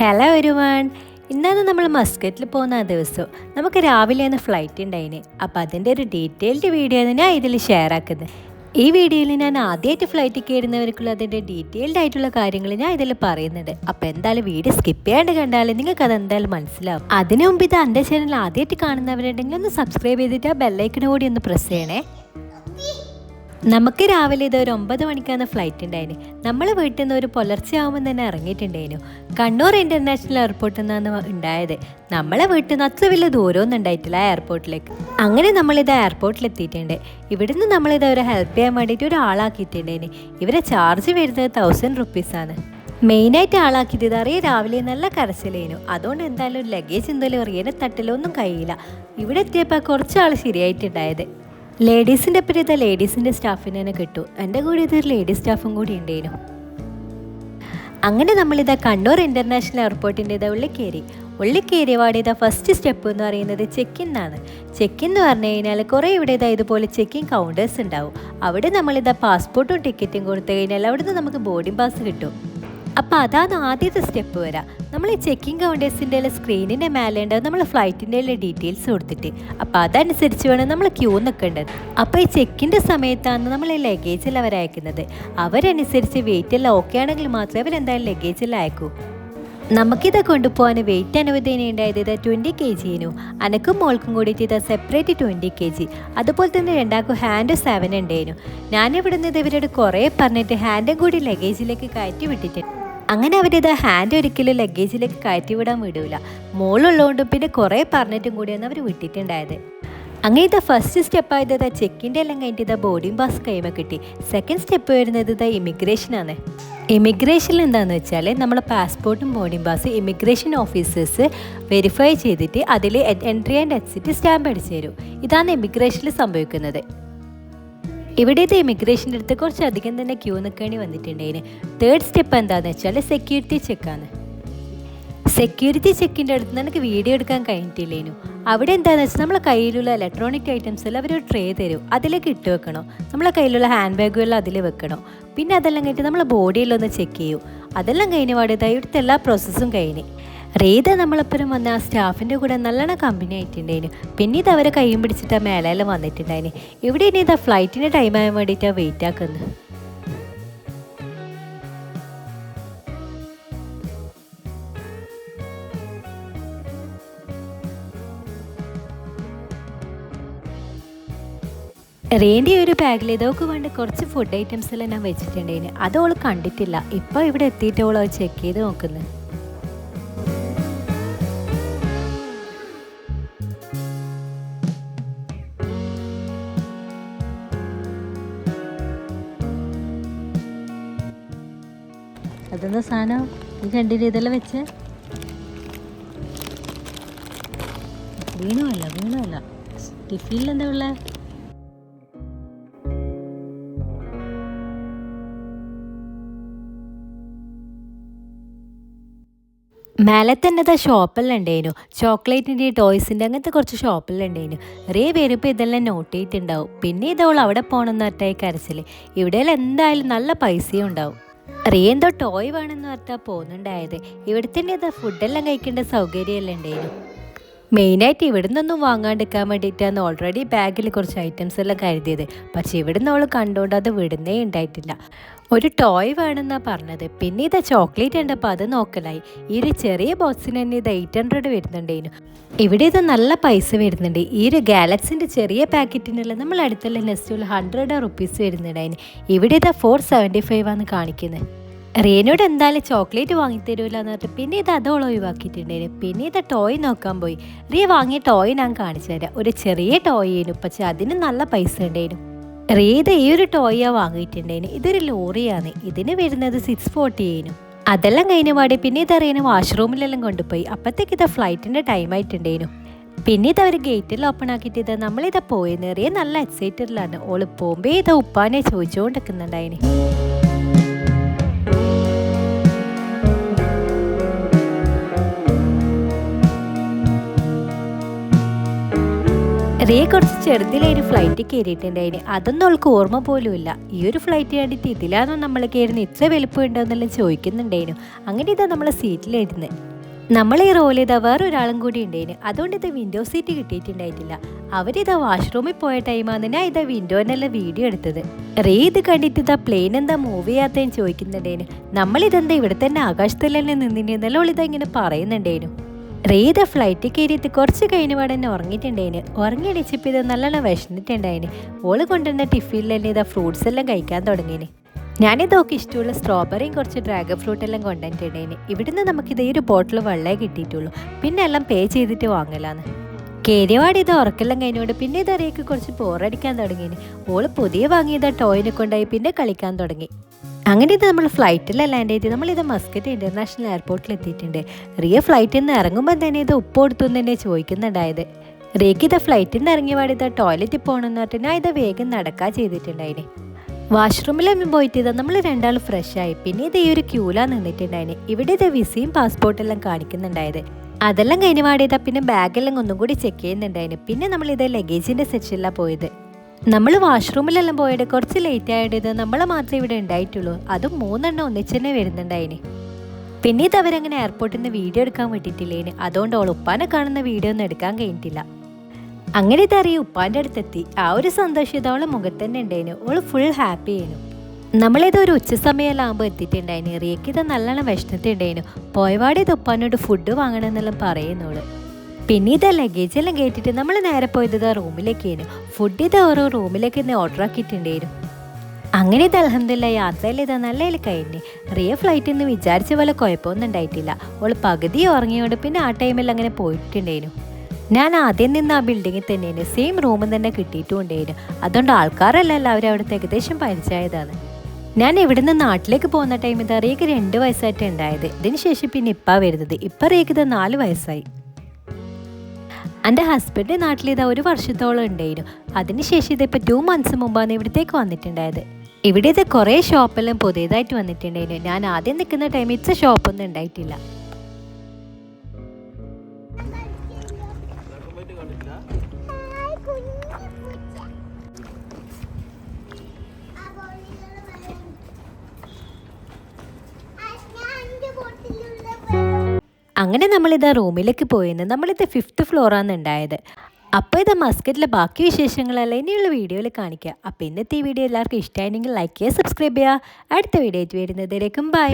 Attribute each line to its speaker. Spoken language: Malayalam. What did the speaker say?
Speaker 1: ഹലോ ഒരുവൺ ഇന്നാണ് നമ്മൾ മസ്കറ്റിൽ പോകുന്ന ആ ദിവസം. നമുക്ക് രാവിലെ ഒന്ന് ഫ്ലൈറ്റ് ഉണ്ടായിന്. അപ്പോൾ അതിന്റെ ഒരു ഡീറ്റെയിൽഡ് വീഡിയോ ആണ് ഞാൻ ഇതിൽ ഷെയർ ആക്കുന്നത്. ഈ വീഡിയോയിൽ ഞാൻ ആദ്യമായിട്ട് ഫ്ലൈറ്റിൽ കയറുന്നവർക്കുള്ള അതിന്റെ ഡീറ്റെയിൽഡ് ആയിട്ടുള്ള കാര്യങ്ങൾ ഞാൻ ഇതിൽ പറയുന്നുണ്ട്. അപ്പോൾ എന്തായാലും വീഡിയോ സ്കിപ്പ് ചെയ്യാണ്ട് കണ്ടാൽ നിങ്ങൾക്ക് അതെന്തായാലും മനസ്സിലാവും. അതിനു മുമ്പ് ഇത് എന്റെ ചാനൽ ആദ്യമായിട്ട് കാണുന്നവരുണ്ടെങ്കിൽ ഒന്ന് സബ്സ്ക്രൈബ് ചെയ്തിട്ട് ആ ബെല്ലൈക്കണോടി ഒന്ന് പ്രസ് ചെയ്യണേ. നമുക്ക് രാവിലെ ഇത് ഒരു ഒമ്പത് മണിക്കാണ് ഫ്ലൈറ്റ് ഉണ്ടായിന്. നമ്മൾ വീട്ടിൽ നിന്ന് ഒരു പുലർച്ചെ ആകുമ്പോൾ തന്നെ ഇറങ്ങിയിട്ടുണ്ടായിരുന്നു കണ്ണൂർ ഇന്റർനാഷണൽ എയർപോർട്ടിൽ നിന്നാണ് ഉണ്ടായത്. നമ്മളെ വീട്ടിൽ നിന്ന് അത്ര വലിയ ദൂരമൊന്നും ഉണ്ടായിട്ടില്ല എയർപോർട്ടിലേക്ക് അങ്ങനെ നമ്മളിത് എയർപോർട്ടിൽ എത്തിയിട്ടുണ്ട്. ഇവിടുന്ന് നമ്മളിത് അവരെ ഹെൽപ്പ് ചെയ്യാൻ വേണ്ടിയിട്ട് ഒരാളാക്കിയിട്ടുണ്ടായിന് ഇവരെ ചാർജ് വരുന്നത് തൗസൻഡ് റുപ്പീസാണ് മെയിനായിട്ട് ആളാക്കിയത് ഇതറിയ രാവിലെ നല്ല കരച്ചിലേനു അതുകൊണ്ട് എന്തായാലും ലഗേജ് എന്തായാലും അറിയാൻ തട്ടിലൊന്നും കഴിയില്ല. ഇവിടെ എത്തിയപ്പോൾ കുറച്ചാൾ ശരിയായിട്ടുണ്ടായത്. ലേഡീസിന്റെ ഇതാ ലേഡീസിന്റെ സ്റ്റാഫിന് തന്നെ കിട്ടും. എന്റെ കൂടെ ഇതൊരു ലേഡീസ് സ്റ്റാഫും കൂടി ഉണ്ടായിരുന്നു അങ്ങനെ നമ്മളിതാ കണ്ണൂർ ഇന്റർനാഷണൽ എയർപോർട്ടിന്റെ ഇതാ ഉള്ളിൽ കയറിയപാട് ഇതാ ഫസ്റ്റ് സ്റ്റെപ്പ് എന്ന് പറയുന്നത് ചെക്ക് ആണ് ചെക്ക് ഇൻ എന്ന് പറഞ്ഞു കഴിഞ്ഞാൽ കുറേ ഇവിടെ ഇതാ ഇതുപോലെ ചെക്കിങ് കൗണ്ടേഴ്സ് ഉണ്ടാവും അവിടെ നമ്മളിതാ പാസ്പോർട്ടും ടിക്കറ്റും കൊടുത്തു കഴിഞ്ഞാൽ അവിടുന്ന് നമുക്ക് ബോർഡിംഗ് പാസ് കിട്ടും. അപ്പോൾ അതാണ് ആദ്യത്തെ സ്റ്റെപ്പ് വരാം. നമ്മൾ ഈ ചെക്കിംഗ് കൗണ്ടേഴ്സിന്റെ സ്ക്രീനിന്റെ മേലെ ഉണ്ടാവും നമ്മൾ ഫ്ലൈറ്റിന്റെ ഡീറ്റെയിൽസ് കൊടുത്തിട്ട്. അപ്പോൾ അതനുസരിച്ച് വേണം നമ്മൾ ക്യൂ നിൽക്കേണ്ടത് അപ്പോൾ ഈ ചെക്കിന്റെ സമയത്താണ് നമ്മൾ ഈ ലഗേജ് എല്ലാം അവർ അയക്കുന്നത്. അവരനുസരിച്ച് വെയിറ്റ് എല്ലാം ഓക്കെ ആണെങ്കിൽ മാത്രമേ അവരെന്തായാലും ലഗേജ് എല്ലാം അയക്കൂ. നമുക്കിത് കൊണ്ടുപോകാൻ വെയിറ്റ് അനുവദന ഉണ്ടായത്. ഇത് ട്വന്റി കെ ജിനു അനക്കും മോൾക്കും കൂടിയിട്ട് ഇത് സെപ്പറേറ്റ് ട്വന്റി കെ ജി അതുപോലെ തന്നെ രണ്ടാൾക്കും ഹാൻഡ് സെവൻ ഉണ്ടായിരുന്നു. ഞാനിവിടുന്ന് ഇത് ഇവരോട് കുറേ പറഞ്ഞിട്ട് ഹാൻഡും കൂടി ലഗേജിലേക്ക് കയറ്റി വിട്ടിട്ടുണ്ട്. അങ്ങനെ അവരിത് ഹാൻഡ് ഒരിക്കലും ലഗേജിലേക്ക് കയറ്റി വിടാൻ വിടൂല. മോളുള്ളതുകൊണ്ടും പിന്നെ കുറേ പറഞ്ഞിട്ടും കൂടിയാണ് അവർ വിട്ടിട്ടുണ്ടായത്. അങ്ങനെ ഇത് ഫസ്റ്റ് സ്റ്റെപ്പ് ആയത് ഇതാ ചെക്കിന്റെ എല്ലാം കഴിഞ്ഞിട്ട് ഇതാ ബോർഡിംഗ് പാസ് കൈമ കിട്ടി. സെക്കൻഡ് സ്റ്റെപ്പ് വരുന്നത് ഇതാ ഇമിഗ്രേഷനാണ് ഇമിഗ്രേഷനിൽ എന്താണെന്ന് വെച്ചാൽ നമ്മളെ പാസ്പോർട്ടും boarding pass immigration officers verify ചെയ്തിട്ട് അതിൽ എൻട്രി ആൻഡ് എക്സിറ്റ് സ്റ്റാമ്പ് അടിച്ചു തരും. ഇതാണ് ഇമിഗ്രേഷനിൽ സംഭവിക്കുന്നത്. ഇവിടത്തെ ഇമിഗ്രേഷന്റെ അടുത്ത് കുറച്ചധികം തന്നെ ക്യൂ നിൽക്കേണ്ടി വന്നിട്ടുണ്ടായിന്. തേർഡ് സ്റ്റെപ്പ് എന്താണെന്ന് വെച്ചാൽ സെക്യൂരിറ്റി ചെക്കാണ് സെക്യൂരിറ്റി ചെക്കിന്റെ അടുത്ത് എനിക്ക് വീഡിയോ എടുക്കാൻ കഴിഞ്ഞിട്ടില്ലേനു. അവിടെ എന്താണെന്ന് വെച്ചാൽ നമ്മളെ കയ്യിലുള്ള ഇലക്ട്രോണിക് ഐറ്റംസ് എല്ലാം ഒരു ട്രേ തരും. അതിലേക്ക് ഇട്ട് വെക്കണോ. നമ്മളെ കയ്യിലുള്ള ഹാൻഡ് ബാഗുകളിൽ അതിൽ വെക്കണോ. പിന്നെ അതെല്ലാം കഴിഞ്ഞിട്ട് നമ്മളെ ബോഡിയിലൊന്ന് ചെക്ക് ചെയ്യും. അതെല്ലാം കഴിഞ്ഞ പാടിയതായി ഇവിടുത്തെ എല്ലാ പ്രോസസ്സും കഴിഞ്ഞ്. റീത നമ്മളപ്പുറം വന്ന ആ സ്റ്റാഫിന്റെ കൂടെ നല്ലോണം കമ്പനി ആയിട്ടുണ്ടായിരുന്നു പിന്നെ ഇത് അവരെ കൈയും പിടിച്ചിട്ട് മേലെല്ലാം വന്നിട്ടുണ്ടായിന്. ഇവിടെ ഇനി ഇതാ ഫ്ലൈറ്റിന്റെ ടൈം ആകാൻ വേണ്ടിയിട്ടാണ് വെയിറ്റ് ആക്കുന്നത് റേന്റെ ഒരു ബാഗിൽ ഇതൊക്കെ വേണ്ട കുറച്ച് ഫുഡ് ഐറ്റംസ് എല്ലാം ഞാൻ വെച്ചിട്ടുണ്ടായിന്. അത് അവൾ കണ്ടിട്ടില്ല. ഇപ്പോൾ ഇവിടെ എത്തിയിട്ട് അവൾ ചെക്ക് ചെയ്ത് നോക്കുന്നത് അതെന്താ സാധനം? ഈ കണ്ടില്ല ഇതെല്ലാം വെച്ച്? വീണുമല്ല വീണുമല്ല ടിഫിനിൽ എന്താ ഉള്ള? മേലെ തന്നെ ഇതാ ഷോപ്പെല്ലാം ഉണ്ടായിരുന്നു. ചോക്ലേറ്റിന്റെ ടോയ്സിന്റെ അങ്ങനത്തെ കുറച്ച് ഷോപ്പെല്ലാം ഉണ്ടായിരുന്നു. കുറേ പേര് ഇപ്പോൾ ഇതെല്ലാം നോട്ട് ചെയ്തിട്ടുണ്ടാവും. പിന്നെ ഇതവൾ അവിടെ പോകണമെന്ന് പറഞ്ഞാൽ കരച്ചിൽ ഇവിടെയെല്ലാം എന്തായാലും നല്ല പൈസയും ഉണ്ടാവും. റേ എന്തോ ടോയ് വേണമെന്ന് പറഞ്ഞാൽ പോകുന്നുണ്ടായത് ഇവിടെ തന്നെ ഇതാ ഫുഡെല്ലാം കഴിക്കേണ്ട സൗകര്യമല്ലേ ഉണ്ടായിരുന്നു. മെയിനായിട്ട് ഇവിടെ നിന്നൊന്നും വാങ്ങാണ്ടിരിക്കാൻ വേണ്ടിയിട്ടാണ് ഓൾറെഡി ബാഗിൽ കുറച്ച് ഐറ്റംസ് എല്ലാം കരുതിയത്. പക്ഷെ ഇവിടുന്ന് അവൾ കണ്ടുകൊണ്ട് അത് വിടുന്നേ ഉണ്ടായിട്ടില്ല. ഒരു ടോയ് വേണമെന്നാണ് പറഞ്ഞത്. പിന്നെ ഇത് ചോക്ലേറ്റ് ഉണ്ടപ്പോൾ അത് നോക്കലായി. ഈ ഒരു ചെറിയ ബോക്സിന് തന്നെ ഇത് എയ്റ്റ് ഹൺഡ്രഡ് വരുന്നുണ്ടേനു. ഇവിടെ ഇത് നല്ല പൈസ വരുന്നുണ്ട്. ഈ ഒരു ഗാലക്സിന്റെ ചെറിയ പാക്കറ്റിനുള്ള നമ്മൾ അടുത്തുള്ള നെസ്റ്റുള്ള ഹൺഡ്രഡ് റുപ്പീസ് വരുന്നുണ്ടായിന്. ഇവിടെ ഇത് ഫോർ സെവന്റി ഫൈവ് ആണ് കാണിക്കുന്നത് റേനോട് എന്തായാലും ചോക്ലേറ്റ് വാങ്ങിത്തരൂല എന്ന് പറഞ്ഞിട്ട് പിന്നെ ഇത് അതോളം ഒഴിവാക്കിയിട്ടുണ്ടായിരുന്നു പിന്നെ ഇത് ടോയ് നോക്കാൻ പോയി. റിയ വാങ്ങിയ ടോയ് ഞാൻ കാണിച്ചു തരാം. ഒരു ചെറിയ ടോയ് ആയിരുന്നു. പക്ഷെ അതിന് നല്ല പൈസ ഉണ്ടായിരുന്നു. റീത ഈ ഒരു ടോയാണ് വാങ്ങിയിട്ടുണ്ടായിരുന്നു ഇതൊരു ലോറിയാണ്. ഇതിന് വരുന്നത് സിക്സ് ഫോർട്ടി ആയിരുന്നു. അതെല്ലാം കഴിഞ്ഞ പാടി പിന്നെ ഇത് ഇതറിയാനും വാഷ്റൂമിലെല്ലാം കൊണ്ടുപോയി. അപ്പോഴത്തേക്ക് ഇത് ഫ്ലൈറ്റിന്റെ ടൈം ആയിട്ടുണ്ടായിരുന്നു പിന്നെ ഇത് അവർ ഗേറ്റിൽ ഓപ്പൺ ആക്കിയിട്ട് ഇത് നമ്മളിത് പോയി നല്ല എക്സൈറ്റഡിലാണ് ഓൾ പോകുമ്പോൾ ഇത് ഉപ്പാനെ ചോദിച്ചുകൊണ്ടിരിക്കുന്നുണ്ടായിന് റിയ കുറച്ച് ചെറുതിലൊരു ഫ്ലൈറ്റ് കയറിയിട്ടുണ്ടായിന്. അതൊന്നും അവൾക്ക് ഓർമ്മ പോലും ഇല്ല. ഈ ഒരു ഫ്ലൈറ്റ് കണ്ടിട്ട് ഇതിലാണോ നമ്മൾ കയറുന്നത് ഇത്ര വലുപ്പം ഉണ്ടോ എന്നെല്ലാം ചോദിക്കുന്നുണ്ടായിരുന്നു അങ്ങനെ ഇതാ നമ്മളെ സീറ്റിലായിരുന്നു നമ്മൾ ഈ റോൾ ചെയ്ത വേറൊരാളും കൂടി ഉണ്ടായിന്. അതുകൊണ്ട് ഇത് വിൻഡോ സീറ്റ് കിട്ടിയിട്ടുണ്ടായിട്ടില്ല. അവരിതാ വാഷ്റൂമിൽ പോയ ടൈമാണ് ഞാൻ ഇതാ വിൻഡോനെല്ലാം വീഡിയോ എടുത്തത്. റേ ഇത് കണ്ടിട്ട് ഇതാ പ്ലെയിൻ എന്താ മൂവ് ചെയ്യാത്തതെന്ന് ചോദിക്കുന്നുണ്ടേനു നമ്മളിതെന്താ ഇവിടെ തന്നെ ആകാശത്തിലല്ലേ നിന്നിരുന്നല്ലോ ഇതാ ഇങ്ങനെ പറയുന്നുണ്ടേനു റേത ഫ്ലൈറ്റ് കയറിയിട്ട് കുറച്ച് കഴിഞ്ഞ പാടെ തന്നെ ഉറങ്ങിയിട്ടുണ്ടായിന്. ഉറങ്ങിയടിച്ചപ്പോൾ ഇത് നല്ലോണം വിശന്നിട്ടുണ്ടായിന്. ഓൾ കൊണ്ടുവന്ന ടിഫിനിലെല്ലാം ഇതാ ഫ്രൂട്ട്സ് എല്ലാം കഴിക്കാൻ തുടങ്ങിയിന് ഞാനിതൊക്കെ ഇഷ്ടമുള്ള സ്ട്രോബെറിയും കുറച്ച് ഡ്രാഗൺ ഫ്രൂട്ട് എല്ലാം കൊണ്ടുവന്നിട്ടുണ്ടായിന്. ഇവിടുന്ന് നമുക്കിത് ഈ ഒരു ബോട്ടിൽ വെള്ളമേ കിട്ടിയിട്ടുള്ളൂ. പിന്നെ എല്ലാം പേ ചെയ്തിട്ട് വാങ്ങലാന്ന്. കേരിവാട് ഇത് ഉറക്കെല്ലാം കഴിഞ്ഞുകൊണ്ട് പിന്നെ ഇതറിയൊക്കെ കുറച്ച് പോറടിക്കാൻ തുടങ്ങിയിന് ഓൾ പുതിയ വാങ്ങിയത് ടോയിനെ കൊണ്ടായി പിന്നെ കളിക്കാൻ തുടങ്ങി. അങ്ങനെ ഇത് നമ്മൾ ഫ്ലൈറ്റിൽ ലാൻഡ് ചെയ്ത് നമ്മളിത് മസ്കറ്റ് ഇന്റർനാഷണൽ എയർപോർട്ടിൽ എത്തിയിട്ടുണ്ട്. റിയ ഫ്ലൈറ്റിൽ നിന്ന് ഇറങ്ങുമ്പോൾ തന്നെ ഇത് ഉപ്പ് കൊടുത്തു തന്നെ ചോദിക്കുന്നുണ്ടായത് റിയക്ക് ഇത് ഫ്ലൈറ്റിൽ നിന്ന് ഇറങ്ങിയ പാടി ഇത് ടോയ്ലറ്റിൽ പോകണമെന്ന് പറഞ്ഞിട്ട് ഞാൻ ഇത് വേഗം നടക്കാൻ ചെയ്തിട്ടുണ്ടായിന്. വാഷ്റൂമിൽ പോയിട്ട് ഇത് നമ്മൾ രണ്ടാൾ ഫ്രഷ് ആയി. പിന്നെ ഇത് ഈ ഒരു ക്യൂലാ നിന്നിട്ടുണ്ടായിന്. ഇവിടെ ഇത് വിസയും പാസ്പോർട്ടെല്ലാം കാണിക്കുന്നുണ്ടായത്. അതെല്ലാം കഴിഞ്ഞ പാടിയതാ പിന്നെ ബാഗെല്ലാം ഒന്നും കൂടി ചെക്ക് ചെയ്യുന്നുണ്ടായിന്. പിന്നെ നമ്മൾ ഇത് ലഗേജിന്റെ സെക്ഷനിലാണ് പോയത്. നമ്മൾ വാഷ്റൂമിലെല്ലാം പോയത് കുറച്ച് ലേറ്റ് ആയിട്ട് നമ്മളെ മാത്രമേ ഇവിടെ ഉണ്ടായിട്ടുള്ളൂ അതും മൂന്നെണ്ണം ഒന്നിച്ച് തന്നെ വരുന്നുണ്ടായിന്. പിന്നെ ഇത് അവരങ്ങനെ എയർപോർട്ടിൽ നിന്ന് വീഡിയോ എടുക്കാൻ വിട്ടിട്ടില്ലേന്. അതുകൊണ്ട് അവൾ ഉപ്പാനെ കാണുന്ന വീഡിയോ ഒന്നും എടുക്കാൻ കഴിഞ്ഞിട്ടില്ല. അങ്ങനെ ഇതറിയ ഉപ്പാന്റെ അടുത്തെത്തി. ആ ഒരു സന്തോഷം ഇത് അവളെ മുഖത്ത് തന്നെ ഉണ്ടായിന് അവൾ ഫുൾ ഹാപ്പി ആയിരുന്നു നമ്മളിത് ഒരു ഉച്ച ആകുമ്പോൾ എത്തിയിട്ടുണ്ടായിന്. റിയക്ക് ഇത് നല്ലോണം വിഷമത്തിണ്ടായിന് പോയവാടി ഉപ്പാനോട് ഫുഡ് വാങ്ങണമെന്നെല്ലാം പറയുന്നോൾ പിന്നെ ഇത് ലഗേജ് എല്ലാം കേട്ടിട്ട് നമ്മൾ നേരെ പോയത് റൂമിലേക്ക് റൂമിലേക്കായിരുന്നു ഫുഡ് ഇത് ഓരോ റൂമിലേക്ക് തന്നെ ഓർഡർ ആക്കിയിട്ടുണ്ടായിരുന്നു അങ്ങനെ ഇത് അലഹമില്ല യാത്രയിൽ ഇത് നല്ല കഴിഞ്ഞ്. റിയ ഫ്ലൈറ്റ് എന്ന് വിചാരിച്ച പോലെ കുഴപ്പമൊന്നും ഉണ്ടായിട്ടില്ല. അവൾ പകുതി ഉറങ്ങിയോണ്ട് പിന്നെ ആ ടൈമിൽ അങ്ങനെ പോയിട്ടുണ്ടായിരുന്നു ഞാൻ ആദ്യം നിന്ന് ആ ബിൽഡിങ്ങിൽ തന്നെയാണ് സെയിം റൂമിൽ തന്നെ കിട്ടിയിട്ടുണ്ടായിരുന്നു അതുകൊണ്ട് ആൾക്കാരല്ല എല്ലാവരും അവിടുത്തെ ഏകദേശം പരിചയതാണ് ഞാൻ ഇവിടുന്ന് നാട്ടിലേക്ക് പോകുന്ന ടൈമിൽ റിയക്ക് രണ്ട് വയസ്സായിട്ട് ഉണ്ടായത്. ഇതിനുശേഷം പിന്നെ ഇപ്പ വരുന്നത്. ഇപ്പം റിയക്ക് ഇത് നാല് വയസ്സായി. എന്റെ ഹസ്ബൻഡ് നാട്ടിൽ ഇതാ ഒരു വർഷത്തോളം ഉണ്ടായിരുന്നു. അതിനുശേഷം ഇതിപ്പോൾ ടു മന്ത്സ് മുമ്പാണ് ഇവിടത്തേക്ക് വന്നിട്ടുണ്ടായത്. ഇവിടെ ഇത് കുറേ ഷോപ്പെല്ലാം പുതിയതായിട്ട് വന്നിട്ടുണ്ടായിരുന്നു. ഞാൻ ആദ്യം നിൽക്കുന്ന ടൈമിൽ ഇച്ച ഷോപ്പൊന്നും ഉണ്ടായിട്ടില്ല. അങ്ങനെ നമ്മളിതാ റൂമിലേക്ക് പോയിരുന്നു. നമ്മളിത് ഫിഫ്ത്ത് ഫ്ലോറാണ് ഉണ്ടായത്. അപ്പോൾ ഇത് മസ്കറ്റിലെ ബാക്കി വിശേഷങ്ങളെല്ലാം ഇനിയുള്ള വീഡിയോയിൽ കാണിക്കുക അപ്പോൾ ഇന്നത്തെ ഈ വീഡിയോ എല്ലാവർക്കും ഇഷ്ടമായിരുന്നെങ്കിൽ ലൈക്ക് ചെയ്യുക സബ്സ്ക്രൈബ് ചെയ്യുക. അടുത്ത വീഡിയോ വരുന്നതിലേക്കും ബൈ